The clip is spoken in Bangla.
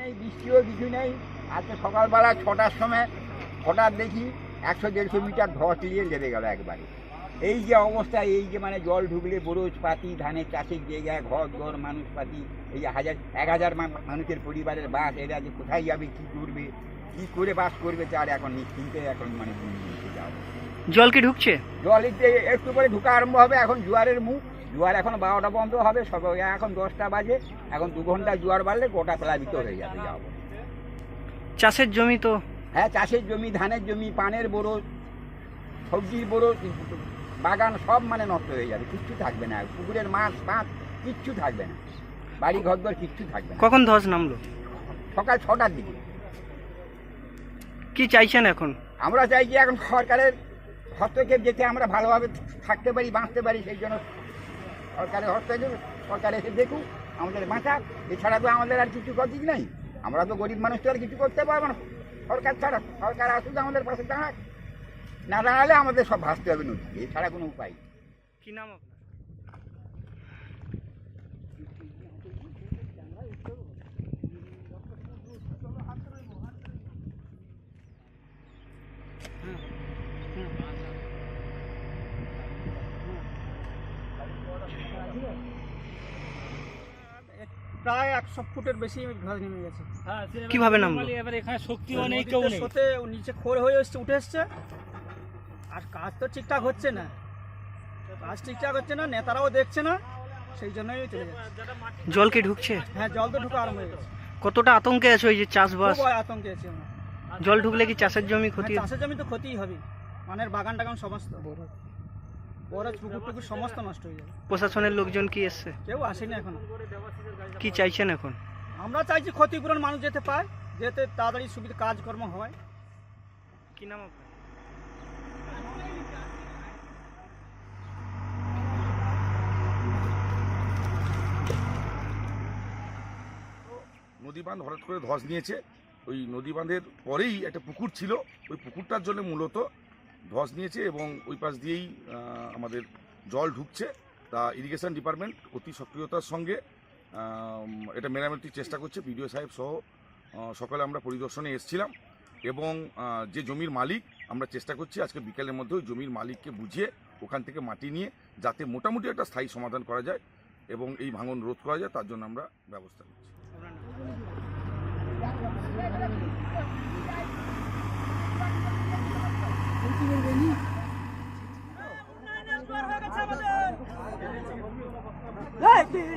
নেই বৃষ্টিও কিছু নেই। আজকে সকালবেলা ছটার সময় হঠাৎ দেখি একশো দেড়শো মিটার ধস দিয়ে লেবে গেল একবারে। এই যে অবস্থা এই যে মানে জল ঢুকলে বরজ পাতি ধানের চাষের জায়গায় ঘর ঘর মানুষ পাতি এই যে হাজার এক হাজার মানুষের পরিবারের বাস এরা যে কোথায় যাবে কী করবে কী করে বাস করবে তার এখন নিশ্চিন্তে এখন মানে জল কি ঢুকছে? জল একটু একটু করে ঢুকা আরম্ভ হবে এখন জোয়ারের মুখ। জোয়ার এখন বারোটা বন্ধ হবে সব এখন দশটা বাজে এখন দু ঘণ্টা জোয়ার বাড়লে গোটা প্লাবিত হয়ে যাবে যাব চাষের জমি তো? হ্যাঁ চাষের জমি ধানের জমি পানের বড়ো সবজির বড়ো বাগান সব মানে নষ্ট হয়ে যাবে কিচ্ছু থাকবে না পুকুরের মাছ মাছ কিচ্ছু থাকবে না বাড়ি ঘর দর কিচ্ছু থাকবে না। কখন ধস নামলো? সকাল ছটার দিকে। কি চাইছেন এখন? আমরা চাই যে এখন সরকারের হস্তক্ষেপ যেতে আমরা ভালোভাবে থাকতে পারি বাঁচতে পারি সেই জন্য সরকারের হস্তক্ষেপ সরকার এসে দেখুক, আমাদের বাঁচাক। এছাড়া তো আমাদের আর কিছু কদিক নেই। আমরা তো গরিব মানুষ, তো আর কিছু করতে পারব না। সরকার ছাড়া, সরকার আসুক আমাদের পাশে দাঁড়াক। না দাঁড়ালে আমাদের সব ভাসতে হবে নদী এছাড়া কোনো উপায়। কি নাম প্রায় একশো ফুটের বেশি নেমে গেছে। কীভাবে নামলো? এবার এখানে শক্তিও নেই কেউ নেই। স্রোতে নিচে খোর হয়ে এসছে উঠে এসছে। আর কাজ তো ঠিকঠাক হচ্ছে না। কাজ ঠিকঠাক হচ্ছে না নেতারাও দেখছে না সেই জন্যই চলে যাচ্ছে। জল কি ঢুকছে? হ্যাঁ জল তো ঢুকে আরম্ভ হয়ে গেছে। কতটা আতঙ্কে আছে ওই যে চাষবাস? আতঙ্কে আছি জল ঢুকলে কি চাষের জমি ক্ষতি হ্যাঁ, চাষের জমি তো ক্ষতিই হবে। মানের বাগান টাগান সমস্ত। পুকুর টুকুর সমস্ত নষ্ট হয়ে যাবে প্রশাসনের লোকজন কি এসছে? কেউ আসেনি এখনও। কি চাইছেন এখন? আমরা চাইছি ক্ষতিপূরণ মানুষ যেতে পায় যেতে তাড়াতাড়ি সুবিধা কাজকর্ম হয়। কি নাম আপনার? নদী বাঁধ হঠাৎ করে ধস নিয়েছে। ওই নদী বাঁধের পরেই একটা পুকুর ছিল। ওই পুকুরটার জন্য মূলত ধস নিয়েছে এবং ওই পাশ দিয়েই আমাদের জল ঢুকছে। তা ইরিগেশন ডিপার্টমেন্ট অতি সক্রিয়তার সঙ্গে এটা মেরামতির চেষ্টা করছে বিডিও সাহেব সহ সকালে আমরা পরিদর্শনে এসেছিলাম এবং যে জমির মালিক, আমরা চেষ্টা করছি আজকে বিকেলের মধ্যে ওই জমির মালিককে বুঝিয়ে ওখান থেকে মাটি নিয়ে যাতে মোটামুটি একটা স্থায়ী সমাধান করা যায় এবং এই ভাঙন রোধ করা যায়, তার জন্য আমরা ব্যবস্থা নিচ্ছি পরেই লাগিয়ে যাবে জাস্ট লাগিয়ে যায় যার জন্য সে বাঁধের লোকটা কোনো